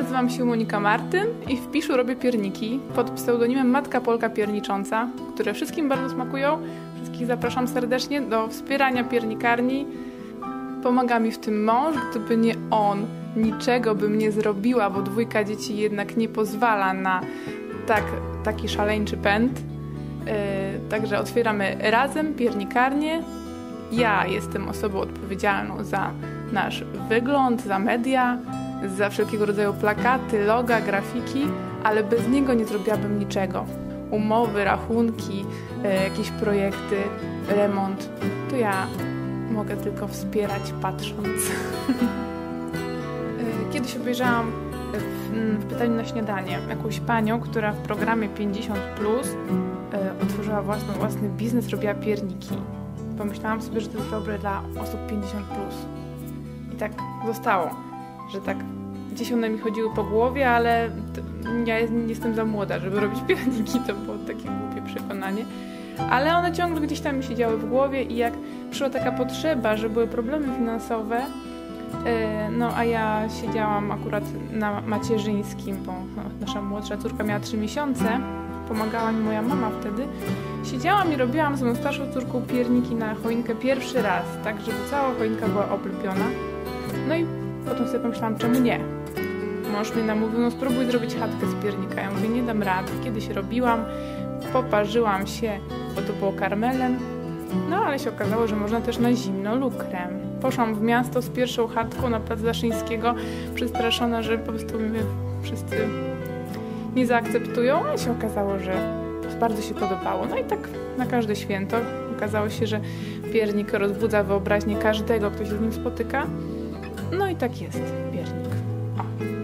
Nazywam się Monika Martyn i w Piszu robię pierniki pod pseudonimem Matka Polka Piernicząca, które wszystkim bardzo smakują. Wszystkich zapraszam serdecznie do wspierania piernikarni. Pomaga mi w tym mąż, gdyby nie on, niczego bym nie zrobiła, bo dwójka dzieci jednak nie pozwala na tak, taki szaleńczy pęd. Yy, także otwieramy razem piernikarnię. Ja jestem osobą odpowiedzialną za nasz wygląd, za media, za wszelkiego rodzaju plakaty, loga, grafiki, ale bez niego nie zrobiłabym niczego. Umowy, rachunki, e, jakieś projekty, remont, to ja mogę tylko wspierać patrząc. E, kiedyś obejrzałam w, w, pytaniu na śniadanie jakąś panią, która w programie 50 plus e, otworzyła własny, własny biznes, robiła pierniki. Pomyślałam sobie, że to jest dobre dla osób 50 plus. I tak zostało że tak gdzieś one mi chodziły po głowie, ale ja jestem za młoda, żeby robić pierniki, to było takie głupie przekonanie. Ale one ciągle gdzieś tam mi siedziały w głowie i jak przyszła taka potrzeba, że były problemy finansowe, e, no a ja siedziałam akurat na macierzyńskim, bo nasza młodsza córka miała 3 miesiące, pomagała mi moja mama wtedy. Siedziałam i robiłam z moją starszą córką pierniki na choinkę pierwszy raz, tak żeby cała choinka była oblepiona. No i Potem sobie pomyślałam, czemu nie? Mąż mnie namówił, no spróbuj zrobić chatkę z piernika. Ja mówię, nie dam rady. Kiedyś robiłam, poparzyłam się, bo to było karmelem. No ale się okazało, że można też na zimno lukrem. Poszłam w miasto z pierwszą chatką na plac Zaszyńskiego, przestraszona, że po prostu mnie wszyscy nie zaakceptują, ale się okazało, że bardzo się podobało. No i tak na każde święto okazało się, że piernik rozbudza wyobraźnię każdego, kto się z nim spotyka. No i tak jest, piernik. O.